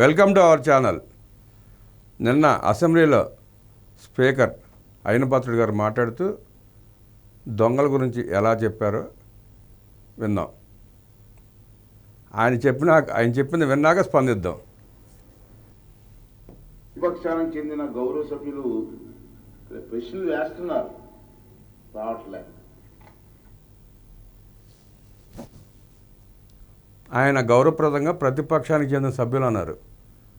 Welcome to our channel. నిన్న అసెంబ్లీలో speaker అయినపాత్రుడు గారు మాట్లాడుతూ దొంగల గురించి ఎలా చెప్పారో విందాం ఆయన చెప్పినా ఆయన చెప్పింది విన్నాక స్పందిద్దాం. విపక్షానికి చెందిన గౌరవ సభ్యులు ప్రశ్నలు వేస్తున్నారు. రావట్లే. ఆయన గౌరవప్రదంగా ప్రతిపక్షానికి చెందిన సభ్యులు అన్నారు.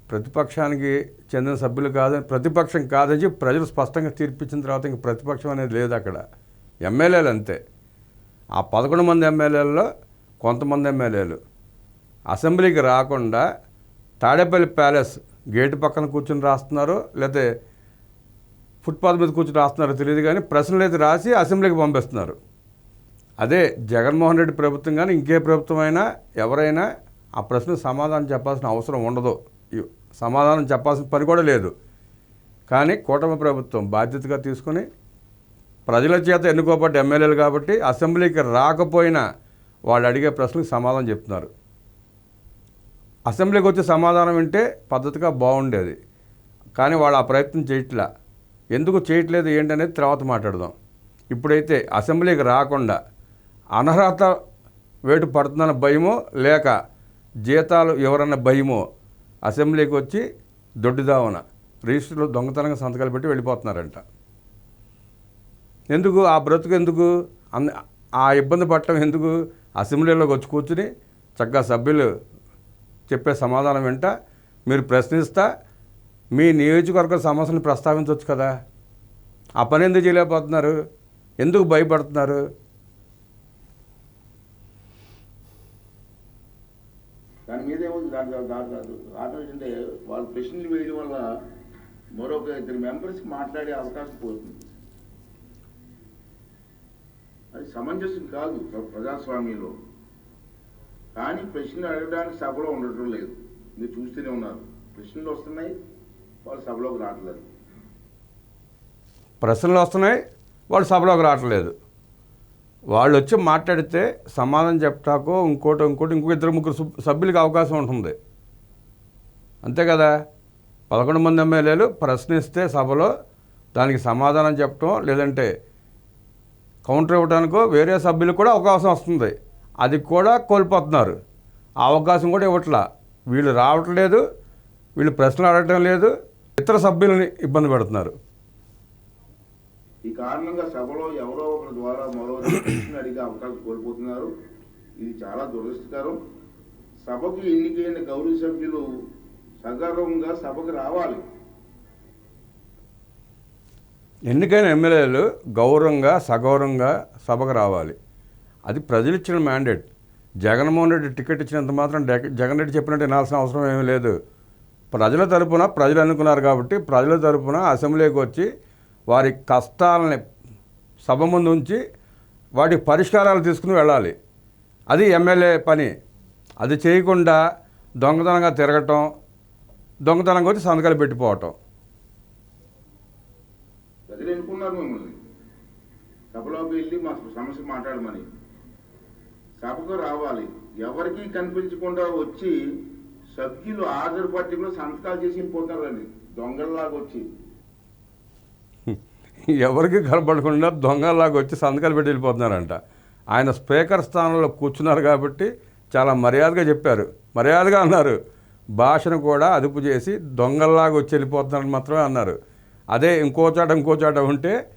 ప్రతిపక్షానికి చెందిన సభ్యులు కాదని ప్రతిపక్షం కాదని చెప్పి ప్రజలు స్పష్టంగా తీర్పిచ్చిన తర్వాత ఇంక ప్రతిపక్షం అనేది లేదు అక్కడ. ఎమ్మెల్యేలు అంతే. ఆ పదకొండు మంది ఎమ్మెల్యేలలో కొంతమంది ఎమ్మెల్యేలు. అసెంబ్లీకి రాకుండా తాడేపల్లి ప్యాలెస్ గేటు పక్కన కూర్చుని రాస్తున్నారు లేకపోతే ఫుట్పాత్ మీద కూర్చుని రాస్తున్నారో తెలియదు కానీ ప్రశ్నలు అయితే రాసి అసెంబ్లీకి పంపిస్తున్నారు. అదే జగన్మోహన్ రెడ్డి ప్రభుత్వం కానీ ఇంకే ప్రభుత్వం అయినా ఎవరైనా ఆ ప్రశ్నకు సమాధానం చెప్పాల్సిన అవసరం ఉండదు. సమాధానం చెప్పాల్సిన పని కూడా లేదు. కానీ కూటమి ప్రభుత్వం బాధ్యతగా తీసుకుని ప్రజల చేత ఎన్నుకోబడ్డ ఎమ్మెల్యేలు కాబట్టి అసెంబ్లీకి రాకపోయినా వాళ్ళు అడిగే ప్రశ్నలకు సమాధానం చెప్తున్నారు. అసెంబ్లీకి వచ్చే సమాధానం వింటే పద్ధతిగా బాగుండేది. కానీ వాళ్ళు ఆ ప్రయత్నం చేయట్లా. ఎందుకు చేయట్లేదు ఏంటనేది తర్వాత మాట్లాడదాం. ఇప్పుడైతే అసెంబ్లీకి రాకుండా అనర్హత వేటు పడుతుందన్న భయమో లేక జీతాలు ఎవరన్న భయమో అసెంబ్లీకి వచ్చి దొడ్డిదావన రిజిస్టర్లో దొంగతనంగా సంతకాలు పెట్టి వెళ్ళిపోతున్నారంట. ఎందుకు? ఆ బ్రతుకు ఎందుకు? అన్- ఆ ఇబ్బంది పడటం ఎందుకు? అసెంబ్లీలోకి వచ్చి కూర్చుని చక్కగా సభ్యులు చెప్పే సమాధానం వెంట మీరు ప్రశ్నిస్తా మీ నియోజకవర్గ సమస్యను ప్రస్తావించవచ్చు కదా. ఆ పని ఎందుకు చేయలేకపోతున్నారు? ఎందుకు భయపడుతున్నారు? దాని మీద ఏముంది? దాని దాని దాంట్లో ఏంటంటే వాళ్ళు ప్రశ్నలు వేయడం వల్ల మరొక ఇద్దరు మెంబర్స్కి మాట్లాడే అవకాశం పోతుంది. అది సమంజసం కాదు ప్రజాస్వామ్యంలో. కానీ ప్రశ్నలు అడగడానికి సభలో ఉండటం లేదు. మీరు చూస్తూనే ఉన్నారు. ప్రశ్నలు వస్తున్నాయి వాళ్ళు సభలోకి రావట్లేదు. ప్రశ్నలు వస్తున్నాయి వాళ్ళు సభలోకి రావట్లేదు. వాళ్ళు వచ్చి మాట్లాడితే సమాధానం చెప్తాకో ఇంకోటి ఇంకోటి ఇంకో ఇద్దరు ముగ్గురు సభ్యులకి అవకాశం ఉంటుంది. అంతే కదా? పదకొండు మంది ఎమ్మెల్యేలు ప్రశ్నిస్తే సభలో దానికి సమాధానం చెప్పటం లేదంటే కౌంటర్ ఇవ్వడానికో వేరే సభ్యులకు కూడా అవకాశం వస్తుంది. అది కూడా కోల్పోతున్నారు. ఆ అవకాశం కూడా ఇవ్వట్లా. వీళ్ళు రావట్లేదు వీళ్ళు ప్రశ్నలు అడగటం లేదు ఇతర సభ్యులని ఇబ్బంది పెడుతున్నారు. ఈ కారణంగా సభలో ఎవరో ఒకరి ద్వారా మరో అడిగే అవకాశం కోల్పోతున్నారు. ఇది చాలా దురదృష్టకరం. సభకు ఎన్నికైన గౌరవ సభ్యులు సగర్వంగా సభకు రావాలి. ఎన్నికైన ఎమ్మెల్యేలు గౌరవంగా సగౌరవంగా సభకు రావాలి. అది ప్రజలు ఇచ్చిన మ్యాండేట్. జగన్మోహన్ రెడ్డి టికెట్ ఇచ్చినంత మాత్రం జగన్ రెడ్డి చెప్పినట్టు వినాల్సిన అవసరం ఏమీ లేదు. ప్రజల తరపున ప్రజలు అనుకున్నారు కాబట్టి ప్రజల తరపున అసెంబ్లీకి వచ్చి వారి కష్టాలని సభ ముందు ఉంచి వాటి పరిష్కారాలు తీసుకుని వెళ్ళాలి. అది ఎమ్మెల్యే పని. అది చేయకుండా దొంగతనంగా తిరగటం దొంగతనంగా వచ్చి సంతకాలు పెట్టిపోవటం. ప్రజలు ఎన్నుకున్నారు మిమ్మల్ని? సభలోకి వెళ్ళి మా సమస్య మాట్లాడమని. సభకు రావాలి. ఎవరికీ కనిపించకుండా వచ్చి సభ్యులు హాజరు పట్టికలో సంతకాలు చేసి వెళ్ళిపోతారండి దొంగల్లాగా వచ్చి. ఎవరికి కనపడకుండా దొంగలాగా వచ్చి సంతకాలు పెట్టి వెళ్ళిపోతున్నారంట. ఆయన స్పీకర్ స్థానంలో కూర్చున్నారు కాబట్టి చాలా మర్యాదగా చెప్పారు. మర్యాదగా అన్నారు. భాషను కూడా అదుపు చేసి దొంగల్లాగా వచ్చి వెళ్ళిపోతున్నారని మాత్రమే అన్నారు. అదే ఇంకో చోట ఇంకో చోట ఉంటే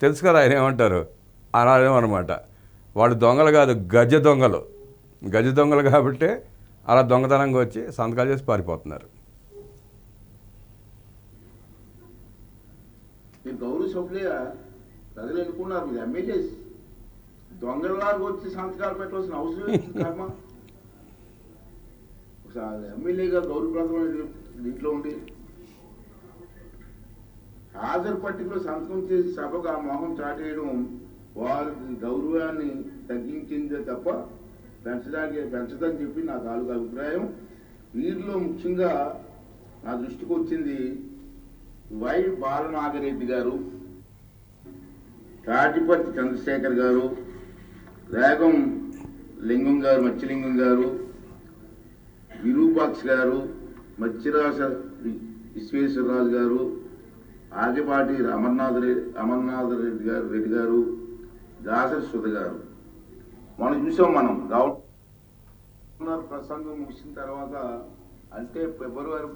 తెలుసు కదా ఆయన ఏమంటారు? అలా అనమాట వాళ్ళు దొంగలు కాదు గజ దొంగలు. గజ దొంగలు కాబట్టి అలా దొంగతనంగా వచ్చి సంతకాలు చేసి పారిపోతున్నారు. గౌరవ సభ్యులుగా ప్రజలు ఎన్నుకున్నారు? మీరు ఎమ్మెల్యేస్ దొంగల్లాగా వచ్చి సంతకాలు పెట్టవలసిన అవసరం కర్మ. ఒకసారి ఎమ్మెల్యేగా గౌరవప్రదమైన దీంట్లో ఉండి హాజరు పట్టికలో సంతకం చేసి సభకు ఆ మొహం చాటేయడం వారి గౌరవాన్ని తగ్గించిందే తప్ప పెంచడానికి పెంచదని చెప్పి నా తాలూకు అభిప్రాయం. వీరిలో ముఖ్యంగా నా దృష్టికి వచ్చింది వై బాలనాగరెడ్డి గారు తాటిపర్తి చంద్రశేఖర్ గారు వేగం లింగం గారు మత్స్యలింగం గారు విరూపాక్ష గారు మత్స్యరాజ విశ్వేశ్వరరాజు గారు ఆగిపాటి అమర్నాథ్ రెడ్డి అమర్నాథ్ రెడ్డి గారు రెడ్డి గారు దాసరి సుధ గారు. మనం చూసాం మనం గవర్నర్ ప్రసంగం ముగిసిన తర్వాత అంటే ఫిబ్రవరి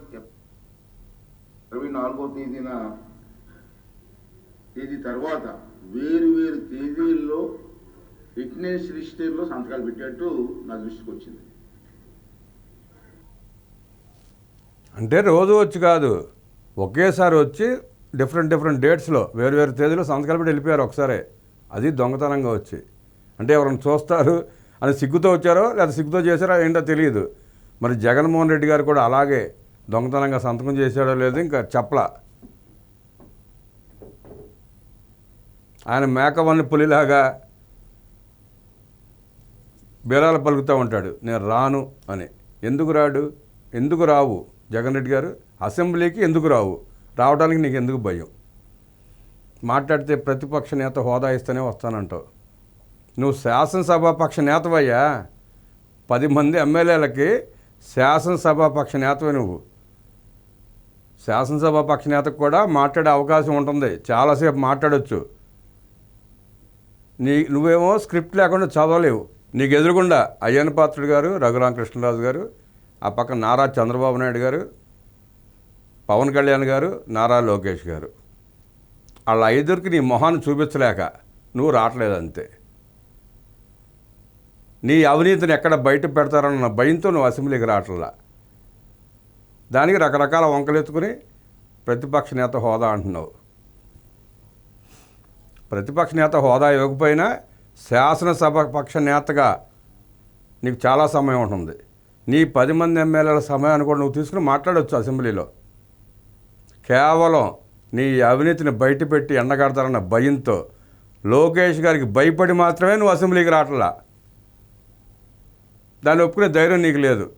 ఇరవై నాలుగో తేదీన తేదీ తర్వాత వేరు వేరు తేదీల్లో ఫిట్నెస్ రిజిస్టర్లో సంతకాలు పెట్టేట్టు నా దృష్టికి వచ్చింది. అంటే రోజు వచ్చి కాదు ఒకేసారి వచ్చి డిఫరెంట్ డిఫరెంట్ డేట్స్లో వేరు వేరు తేదీలో సంతకాలు పెట్టి వెళ్ళిపోయారు ఒకసారి. అది దొంగతనంగా వచ్చి. అంటే ఎవరైనా చూస్తారు అని సిగ్గుతో వచ్చారో లేదా సిగ్గుతో చేశారో ఏంటో తెలియదు. మరి జగన్మోహన్ రెడ్డి గారు కూడా అలాగే దొంగతనంగా సంతకం చేశాడో లేదో ఇంకా చెప్పలా. ఆయన మేకవన్ని పులిలాగా బేరాలు పలుకుతూ ఉంటాడు. నేను రాను అని. ఎందుకు రాడు? ఎందుకు రావు? జగన్ రెడ్డి గారు అసెంబ్లీకి ఎందుకు రావు? రావడానికి నీకు ఎందుకు భయం? మాట్లాడితే ప్రతిపక్ష నేత హోదా ఇస్తేనే వస్తానంటావు. నువ్వు శాసనసభాపక్ష నేతవయ్యా. పది మంది ఎమ్మెల్యేలకి శాసనసభాపక్ష నేతవే నువ్వు. శాసనసభాపక్ష నేతకు కూడా మాట్లాడే అవకాశం ఉంటుంది. చాలాసేపు మాట్లాడచ్చు. నీ నువ్వేమో స్క్రిప్ట్ లేకుండా చదవలేవు. నీకు ఎదురుగుండా అయ్యన్న పాత్రుడు గారు రఘురామకృష్ణరాజు గారు ఆ పక్కన నారా చంద్రబాబు నాయుడు గారు పవన్ కళ్యాణ్ గారు నారా లోకేష్ గారు. వాళ్ళ ఐదురికి నీ మొహాన్ని చూపించలేక నువ్వు రావట్లేదు అంతే. నీ అవినీతిని ఎక్కడ బయట పెడతారన్న భయంతో నువ్వు అసెంబ్లీకి రావట్లా. దానికి రకరకాల వంకలెత్తుకుని ప్రతిపక్ష నేత హోదా అంటున్నావు. ప్రతిపక్ష నేత హోదా ఇవ్వకపోయినా శాసనసభ పక్ష నేతగా నీకు చాలా సమయం ఉంటుంది. నీ పది మంది ఎమ్మెల్యేల సమయాన్ని కూడా నువ్వు తీసుకుని మాట్లాడవచ్చు అసెంబ్లీలో. కేవలం నీ అవినీతిని బయటపెట్టి ఎండగడతారన్న భయంతో లోకేష్ గారికి భయపడి మాత్రమే నువ్వు అసెంబ్లీకి రావట్లా. దాన్ని ఒప్పుకునే ధైర్యం నీకు లేదు.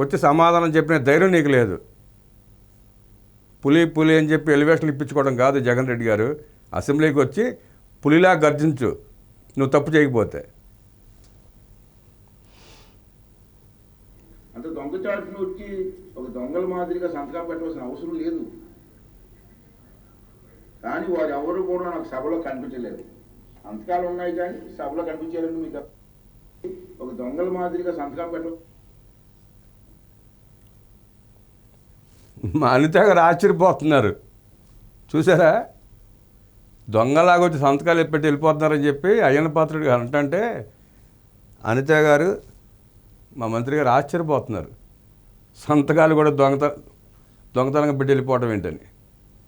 వచ్చి సమాధానం చెప్పిన ధైర్యం నీకు లేదు. పులి పులి అని చెప్పి ఎలివేషన్లు ఇప్పించుకోవడం కాదు జగన్ రెడ్డి గారు. అసెంబ్లీకి వచ్చి పులిలా గర్జించు. నువ్వు తప్పు చేయకపోతే. అంత దొంగచాటును వచ్చి ఒక దొంగల మాదిరిగా సంతకం పెట్టవలసిన అవసరం లేదు. కానీ వారు ఎవరు కూడా నాకు సభలో కనిపించలేదు. సంతకాలు ఉన్నాయి కానీ సభలో కనిపించలేదు మీకు. ఒక దొంగల మాదిరిగా సంతకం పెట్ట మా అనిత గారు ఆశ్చర్యపోతున్నారు చూసారా? దొంగలాగా వచ్చి సంతకాలు పెట్టి వెళ్ళిపోతున్నారని చెప్పి అయ్యన్న పాత్రుడు గారు అంటే అనిత గారు మా మంత్రి గారు ఆశ్చర్యపోతున్నారు. సంతకాలు కూడా దొంగత దొంగతనంగా పెట్టి వెళ్ళిపోవటం ఏంటని.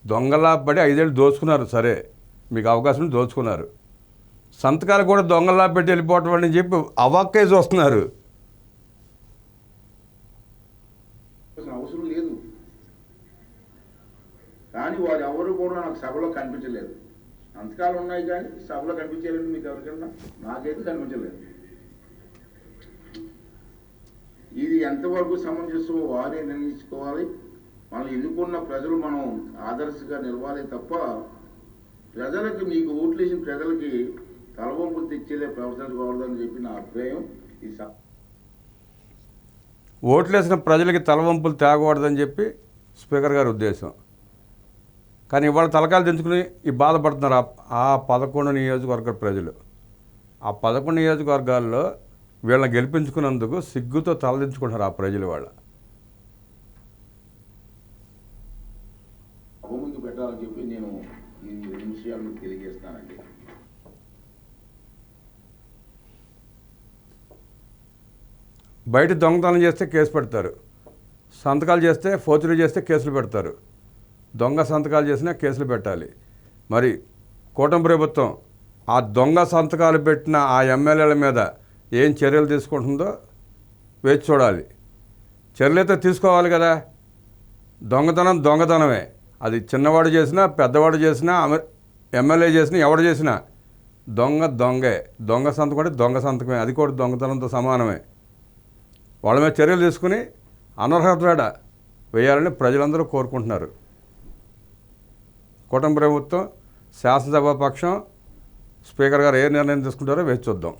దొంగలా పడి ఐదేళ్ళు దోచుకున్నారు సరే మీకు అవకాశం దోచుకున్నారు. సంతకాలు కూడా దొంగలా పెట్టి వెళ్ళిపోవటం అని చెప్పి అవాక్కే చూస్తున్నారు. అవసరం లేదు. కానీ వారు ఎవరు కూడా నాకు సభలో కనిపించలేదు. సంతకాలు ఉన్నాయి కానీ సభలో కనిపించలేదు మీకు ఎవరికన్నా? నాకైతే కనిపించలేదు. ఇది ఎంతవరకు సమంజసమో వారే నిర్ణయించుకోవాలి. మనం ఎన్నుకున్న ప్రజలు మనం ఆదర్శంగా నిలవాలి తప్ప ప్రజలకి మీకు ఓట్లు వేసిన ప్రజలకి తలవంపులు తెచ్చేదే ప్రవర్తించకూడదని చెప్పి నా అభిప్రాయం. ఈ ఓట్లేసిన ప్రజలకి తలవంపులు తేగకూడదని చెప్పి స్పీకర్ గారి ఉద్దేశం. కానీ ఇవాళ తలకాలు తెంచుకుని ఈ బాధపడుతున్నారు ఆ- ఆ పదకొండు నియోజకవర్గ ప్రజలు. ఆ పదకొండు నియోజకవర్గాల్లో వీళ్ళని గెలిపించుకున్నందుకు సిగ్గుతో తలదించుకుంటున్నారు ఆ ప్రజలు వాళ్ళ. పెట్టాలని చెప్పి నేను ఈ తెలియజేస్తానండి. బయట దొంగతనం చేస్తే కేసు పెడతారు. సంతకాలు చేస్తే ఫోర్జరీ చేస్తే కేసులు పెడతారు. దొంగ సంతకాలు చేసినా కేసులు పెట్టాలి. మరి కూటమి ప్రభుత్వం ఆ దొంగ సంతకాలు పెట్టిన ఆ ఎమ్మెల్యేల మీద ఏం చర్యలు తీసుకుంటుందో వేచి చూడాలి. చర్యలు అయితే తీసుకోవాలి కదా. దొంగతనం దొంగతనమే. అది చిన్నవాడు చేసినా పెద్దవాడు చేసినా ఎమ్మెల్యే చేసినా ఎవడు చేసినా దొంగ దొంగే. దొంగ సంతకం అంటే దొంగ సంతకమే. అది కూడా దొంగతనంతో సమానమే. వాళ్ళ మీద చర్యలు తీసుకుని అనర్హత వేడ వేయాలని ప్రజలందరూ కోరుకుంటున్నారు. కూటమి ప్రభుత్వం శాసనసభ పక్షం స్పీకర్ గారు ఏ నిర్ణయం తీసుకుంటారో వేచి చూద్దాం.